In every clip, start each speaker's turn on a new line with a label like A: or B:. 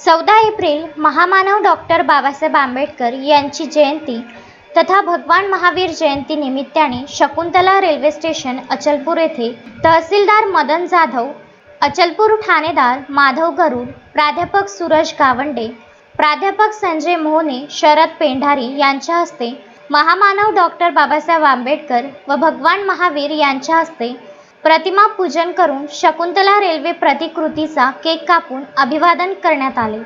A: चौदा एप्रिल महामानव डॉक्टर बाबासाहेब आंबेडकर यांची जयंती तथा भगवान महावीर जयंती निमित्ताने शकुंतला रेल्वे स्टेशन अचलपूर येथे तहसीलदार मदन जाधव अचलपूर ठाणेदार माधव गरुड प्राध्यापक सूरज गावंडे प्राध्यापक संजय मोहने शरद पेंढारी यांच्या हस्ते महामानव डॉक्टर बाबासाहेब आंबेडकर व भगवान महावीर यांच्या हस्ते प्रतिमा पूजन करून शकुंतला रेल्वे प्रतिकृतीचा केक कापून अभिवादन करण्यात आले.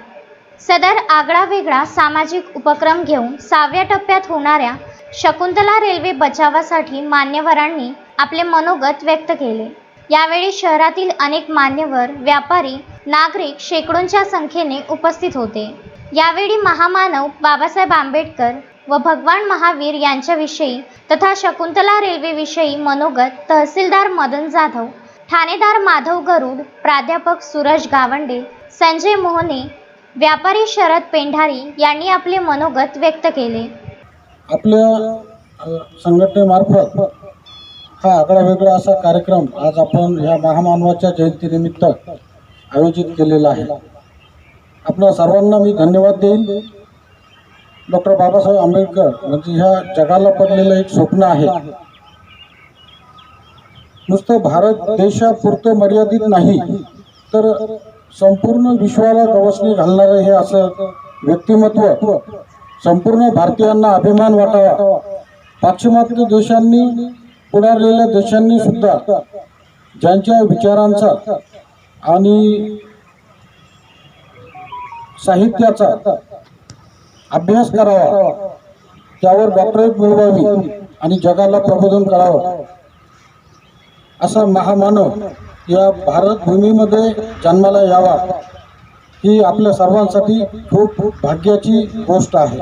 A: सदर आगळा वेगळा सामाजिक उपक्रम घेऊन सहाव्या टप्प्यात होणाऱ्या शकुंतला रेल्वे बचावासाठी मान्यवरांनी आपले मनोगत व्यक्त केले. यावेळी शहरातील अनेक मान्यवर व्यापारी नागरिक शेकडोंच्या संख्येने उपस्थित होते. यावेळी महामानव बाबासाहेब आंबेडकर व भगवान महावीर यांच्याविषयी तथा शकुंतला रेल्वेविषयी मनोगत तहसीलदार मदन जाधव ठाणेदार माधव गरुड प्राध्यापक सूरज गावंडे संजय मोहने व्यापारी शरद पेंढारी यांनी आपले मनोगत व्यक्त केले.
B: आपल्या संघटनेमार्फत हा आगळा वेगळा असा कार्यक्रम आज आपण या महामानवाच्या जयंतीनिमित्त आयोजित केलेला आहे. आपल्या सर्वांना मी धन्यवाद देईन. डॉक्टर बाबासाहेब आंबेडकर म्हणजे ह्या जगाला पडलेलं एक स्वप्न आहे. नुसतं भारत देशापुरतं मर्यादित नाही तर संपूर्ण विश्वाला गवसणी घालणारं हे असं व्यक्तिमत्व संपूर्ण भारतीयांना अभिमान वाटावा. पाश्चिमात्य देशांनी पुढारलेल्या देशांनी सुद्धा ज्यांच्या विचारांचा आणि साहित्याचा अभ्यास करावा. त्यावर डॉक्टरेट मिळवावी आणि जगाला प्रबोधन करावं. असा महामानव या भारत भूमीमध्ये जन्माला यावा ही आपल्या सर्वांसाठी खूप भाग्याची गोष्ट आहे.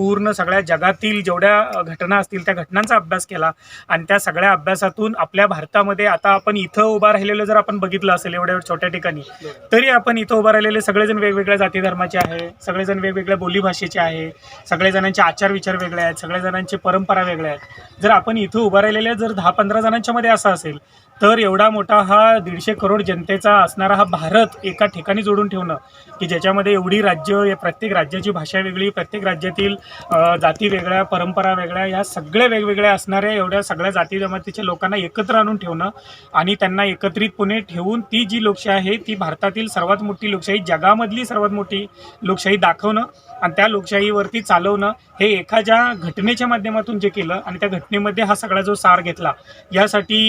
C: पूर्ण सगळ्या जगातील जेवढ्या घटना असतील त्या घटनांचा अभ्यास केला. आणि त्या सगळ्या अभ्यासातून आपल्या भारतामध्ये आता आपण इथं उभा राहिलेलं जर आपण बघितलं असेल एवढ्या छोट्या ठिकाणी तरी आपण इथं उभा राहिलेले सगळेजण वेगवेगळ्या जाती धर्माचे आहे सगळेजण वेगवेगळ्या बोलीभाषेचे आहे सगळेजणांचे आचार विचार वेगळे आहेत सगळ्या जणांची परंपरा वेगळ्या आहेत. जर आपण इथं उभा राहिलेले जर दहा पंधरा जणांच्या मध्ये असं असेल तर एवढा मोठा हा दीडशे करोड जनतेचा असणारा हा भारत एका ठिकाणी जोडून ठेवणं की ज्याच्यामध्ये एवढी राज्य या प्रत्येक राज्याची भाषा वेगळी प्रत्येक राज्यातील जाती वेगळ्या परंपरा वेगळ्या या सगळ्या वेगवेगळ्या असणाऱ्या एवढ्या सगळ्या जाती जमातीच्या लोकांना एकत्र आणून ठेवणं आणि त्यांना एकत्रितपणे ठेवून ती जी लोकशाही आहे ती भारतातील सर्वात मोठी लोकशाही जगामधली सर्वात मोठी लोकशाही दाखवणं आणि त्या लोकशाहीवरती चालवणं हे एखाद्या घटनेच्या माध्यमातून जे केलं आणि त्या घटनेमध्ये हा सगळा जो सार घेतला यासाठी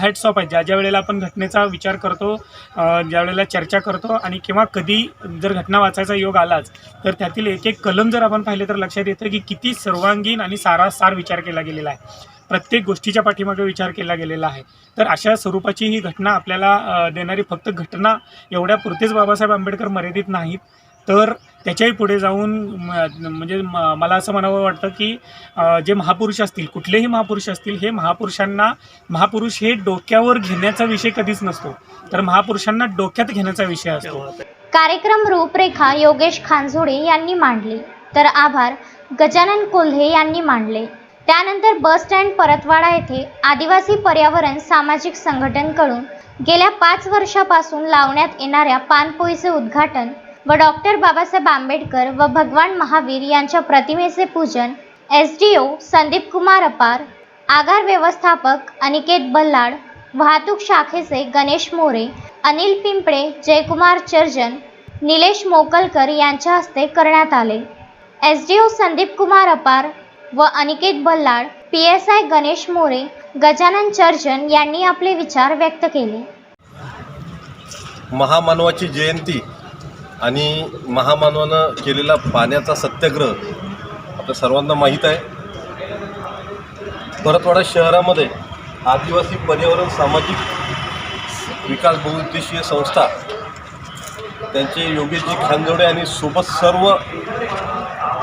C: हॅट्स ऑफ पाहिजे. ज्या ज्या वेळेला आपण घटनेचा विचार करतो ज्या वेळेला चर्चा करतो आणि किंवा कधी जर घटना वाचायचा योग आलाच तर त्यातील एक एक कलम जर आपण पाहिले तर लक्षात येतं की किती सर्वांगीण आणि सारासार विचार केला गेलेला आहे. प्रत्येक गोष्टीच्या पाठीमागे विचार केला गेलेला आहे. तर अशा स्वरूपाची ही घटना आपल्याला देणारी फक्त घटना एवढ्या पुरतेच बाबासाहेब आंबेडकर मर्यादित नाहीत. तर त्याच्याही पुढे जाऊन म- म्हणजे म- मला असं म्हणावं वाटतं की जे महापुरुष असतील कुठलेही महापुरुष असतील हे महापुरुषांना महापुरुष हे डोक्यावर घेण्याचा विषय कधीच नसतो. तर महापुरुषांना डोक्यात घेण्याचा विषय असतो.
A: कार्यक्रम रूपरेखा योगेश खानझोडे यांनी मांडली. तर आभार गजानन कोल्हे यांनी मांडले. त्यानंतर बस स्टँड परतवाडा येथे आदिवासी पर्यावरण सामाजिक संघटनकडून गेल्या पाच वर्षापासून लावण्यात येणाऱ्या पानपोईचे उद्घाटन व डॉक्टर बाबासाहेब आंबेडकर व भगवान महावीर यांच्या प्रतिमेचे पूजन S D O Sandeep Kumar Apar आगार व्यवस्थापक अनिकेत बल्लाड वाहतूक शाखेचे गणेश मोरे अनिल पिंपळे जयकुमार चर्जन निलेश मोकलकर यांच्या हस्ते करण्यात आले. S D O Sandeep Kumar Apar व Aniket Ballad P S I Ganesh More Gajanan Charjan यांनी आपले विचार व्यक्त केले.
D: महामानवाची जयंती आणि महामानवानं केलेला पाण्याचा सत्याग्रह आपल्या सर्वांना माहीत आहे. परतवाडा शहरामध्ये आदिवासी पर्यावरण सामाजिक विकास बहुउद्देशीय संस्था त्यांचे योगेशजी खानजोडे आणि सोबत सर्व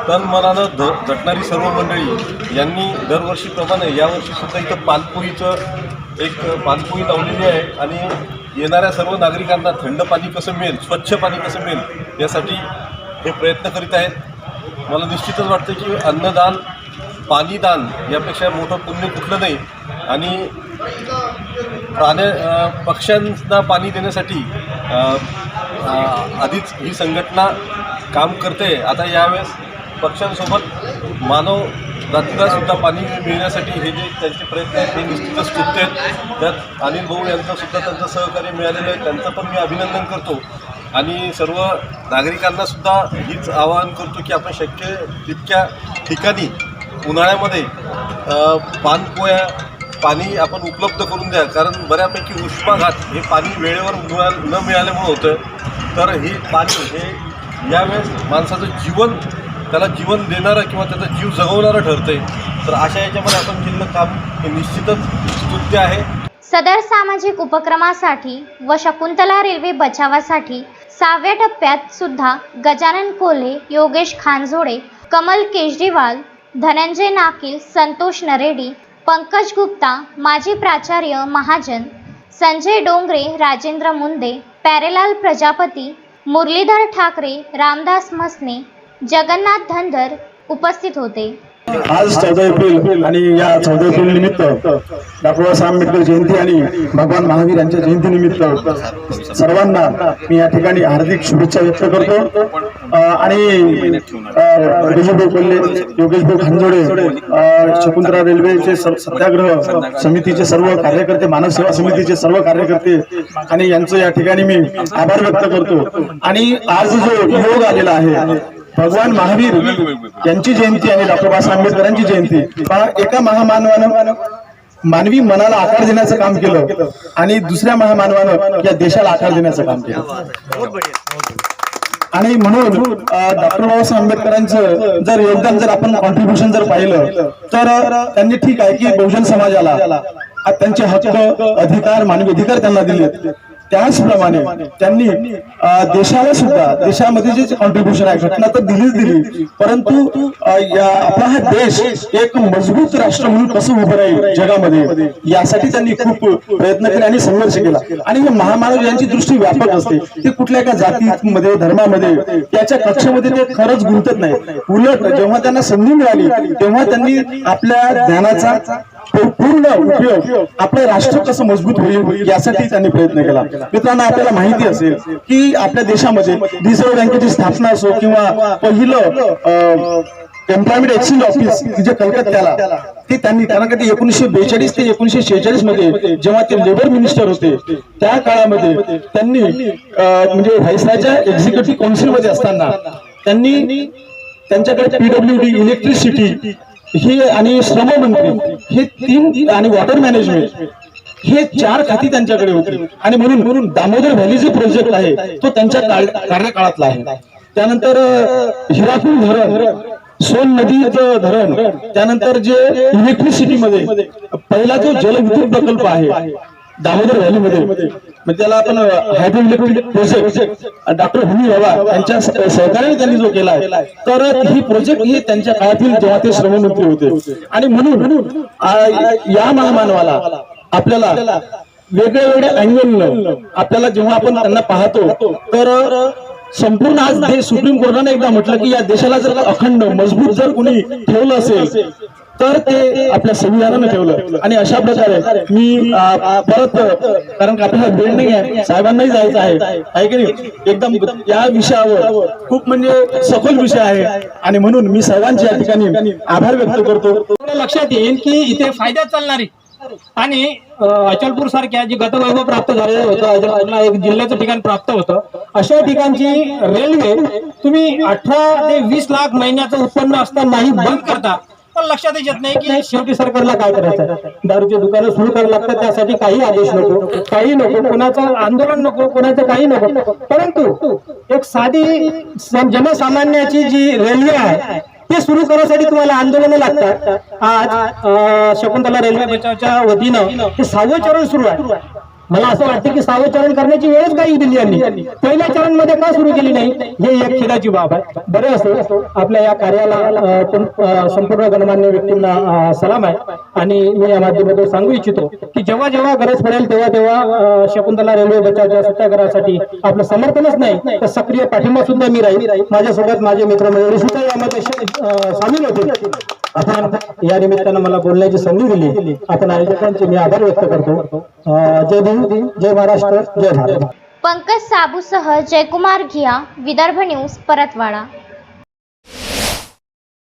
D: तनमनानं ध झटणारी सर्व मंडळी यांनी दरवर्षीप्रमाणे यावर्षीसुद्धा इथं पानपोईचं एक पानपोई लावलेली आहे आणि येणाऱ्या सर्व नागरिकांना थंड पाणी कसं मिळेल स्वच्छ पाणी कसं मिळेल यासाठी हे प्रयत्न करीत आहेत. मला निश्चितच वाटतं की अन्नदान पाणीदान यापेक्षा मोठं पुण्य कुठलं नाही. आणि प्राण्या पक्ष्यांना पाणी देण्यासाठी आधीच ही संघटना काम करते. आता यावेळेस पक्ष्यांसोबत मानव सुद्धा पाणी मिळण्यासाठी हे जे त्यांचे प्रयत्न आहेत हे निश्चितच स्तुत्य आहेत. त्यात अनिल भाऊ यांचंसुद्धा त्यांचं सहकार्य मिळालेलं आहे. त्यांचं पण मी अभिनंदन करतो. आणि सर्व नागरिकांनासुद्धा हीच आवाहन करतो की आपण शक्य तितक्या ठिकाणी उन्हाळ्यामध्ये पानपोया पाणी आपण उपलब्ध करून द्या. कारण बऱ्यापैकी उष्माघात हे पाणी वेळेवर मिळा न मिळाल्यामुळं होतं. तर हे पाणी हे यावेळेस माणसाचं जीवन त्याला जीवन देणारा किंवा त्याचा जीव जगवणारा ठरते तर अशा याच्यामध्ये आपण केलेलं काम हे निश्चितच स्तुत्य आहे.
A: सदर सामाजिक उपक्रमासाठी व शकुंतला रेल्वे बचावासाठी सहाव्या टप्प्यात सुद्धा गजानन कोल्हे योगेश खानझोडे कमल केजरीवाल धनंजय नाकील संतोष नरेडी पंकज गुप्ता माजी प्राचार्य महाजन संजय डोंगरे राजेंद्र मुंदे प्यारेलाल प्रजापती मुरलीधर ठाकरे रामदास मसने जगन्नाथ धनधर उपस्थित होते.
E: आज चौदा एप्रिल आणि या चौदा एप्रिल निमित्त डॉक्टर बाबासाहेब आंबेडकर जयंती आणि भगवान महावीर यांच्या जयंती निमित्त सर्वांना मी या ठिकाणी हार्दिक शुभेच्छा व्यक्त करतो. आणि भाऊ कोल्हे योगेश भाऊ खांजोडे शकुंतरा शकुंतला रेल्वेचे स- सत्याग्रह समितीचे सर्व कार्यकर्ते मानव सेवा समितीचे सर्व कार्यकर्ते आणि यांचं या ठिकाणी मी आभार व्यक्त करतो. आणि आज जो योग आलेला आहे भगवान महावीर यांची जयंती आणि डॉक्टर बाबासाहेब आंबेडकरांची जयंती. एका महामानवानं मानवी मनाला आकार देण्याचं काम केलं आणि दुसऱ्या महामानवानं या देशाला आकार देण्याचं काम केलं. आणि म्हणून डॉक्टर बाबासाहेब आंबेडकरांचं जर योगदान जर आपण कॉन्ट्रीब्युशन जर पाहिलं तर त्यांनी ठीक आहे की बहुजन समाजाला त्यांचे हक्क अधिकार मानवी अधिकार त्यांना दिले त्याचप्रमाणे त्यांनी देशाला सुद्धा देशामध्ये जे कॉन्ट्रीब्युशन आहे घटना तर दिलीच दिली परंतु आपला हा देश एक मजबूत राष्ट्र म्हणून कसं उभं राहील जगामध्ये यासाठी त्यांनी खूप प्रयत्न केले आणि संघर्ष केला. आणि हे महामानव यांची दृष्टी व्यापक असते. ते कुठल्या एका जातीमध्ये धर्मामध्ये त्याच्या कक्षामध्ये ते खरंच गुंतत नाही उलट जेव्हा त्यांना संधी मिळाली तेव्हा त्यांनी आपल्या ज्ञानाचा पूर्ण उपयोग आपलं राष्ट्र कसं मजबूत होईल यासाठी त्यांनी प्रयत्न केला. मित्रांनो आपल्याला माहिती असेल की आपल्या देशामध्ये रिझर्व्ह बँकेची स्थापना असो किंवा पहिलं एम्प्लॉयमेंट एक्सचेंज ऑफिस जे कलकत्त्याला ते त्यांनी कारण का ते एकोणीसशे बेचाळीस ते एकोणीसशे शेहेचाळीसमध्ये जेव्हा ते लेबर मिनिस्टर होते त्या काळामध्ये त्यांनी म्हणजे व्हाईसरायच्या एक्झिक्युटिव्ह काउन्सिलमध्ये असताना त्यांनी त्यांच्याकडे पीडब्ल्यू डी इलेक्ट्रिसिटी हे आणि श्रम मंत्री हे तीन आणि वॉटर मॅनेजमेंट हे चार खाती त्यांच्याकडे होती. आणि म्हणून म्हणून दामोदर व्हॅली जे प्रोजेक्ट आहे तो त्यांच्या कार्यकाळातला आहे. त्यानंतर हिराकुल धरण सोन नदीचं धरण त्यानंतर जे इलेक्ट्रिसिटी मध्ये पहिला जो जलविद्युत प्रकल्प आहे दामोदर व्हॅलीमध्ये म्हणजे त्याला आपण hydro electric project doctor Humi Baba यांच्या सहकार्याने त्यांनी जो केला आहे तर ही प्रोजेक्ट हे त्यांच्या काळातील जेव्हा ते श्रममंत्री होते. आणि म्हणून या महामानवाला आपल्याला वेगळ्या वेगळ्या अँगल आपल्याला जेव्हा आपण त्यांना पाहतो तर संपूर्ण आज सुप्रीम कोर्टाने एकदा म्हटलं की या देशाला जर अखंड मजबूत जर कोणी ठेवलं असेल तर ते आपल्या संविधानानं ठेवलं. आणि अशा प्रकारे मी परत कारण आपल्याला वेळ नाही आहे साहेबांनाही जायचं आहे. आहे की नाही? एकदम या विषयावर खूप म्हणजे सखोल विषय आहे. आणि म्हणून मी सर्वांचे या ठिकाणी आभार व्यक्त करतो.
F: लक्षात येईल की इथे फायद्यात चालणारी आणि अचलपूर सारख्या जी गतवैभव प्राप्त झालेलं होतं एक जिल्ह्याचं ठिकाण प्राप्त होतं अशा ठिकाणची रेल्वे तुम्ही अठरा ते वीस लाख महिन्याचं उत्पन्न असतानाही बंद करता. पण लक्षातच येत नाही की शेवटी सरकारला काय करायचं आहे? दारूची दुकानं सुरू करायला लागतात त्यासाठी काही आदेश नको काही नको कोणाचं आंदोलन नको कोणाचं काही नको. परंतु एक साधी जनसामान्याची जी रेल्वे आहे ते सुरू करण्यासाठी तुम्हाला आंदोलन लागतात. आज शकुंतला रेल्वे बचावच्या वतीनं हे सहावं चरण सुरू आहे. मला असं वाटतं की सहावं चरण करण्याची वेळच काही दिली यांनी. पहिल्या चरणमध्ये का सुरू केली नाही? हे एक खेदाची बाब आहे. बरं असो आपल्या या कार्याला संपूर्ण गणमान्य व्यक्तींना सलाम आहे. आणि मी या माध्यमातून सांगू इच्छितो की जेव्हा जेव्हा गरज पडेल तेव्हा तेव्हा शकुंतला रेल्वे बचावच्या सत्याग्रहासाठी आपलं समर्थनच नाही तर सक्रिय पाठिंबा सुद्धा मी राहील. माझ्यासोबत माझे मित्रमंडळी सुद्धा यामध्ये सामील होते आपण या निमित्तानं मला बोलण्याची संधी दिली. आपण आयोजकांचे मी आभार व्यक्त करतो. जय भीम जय महाराष्ट्र जय भारत.
A: पंकज साबूसह जयकुमार घिया विदर्भ न्यूज परतवाडा.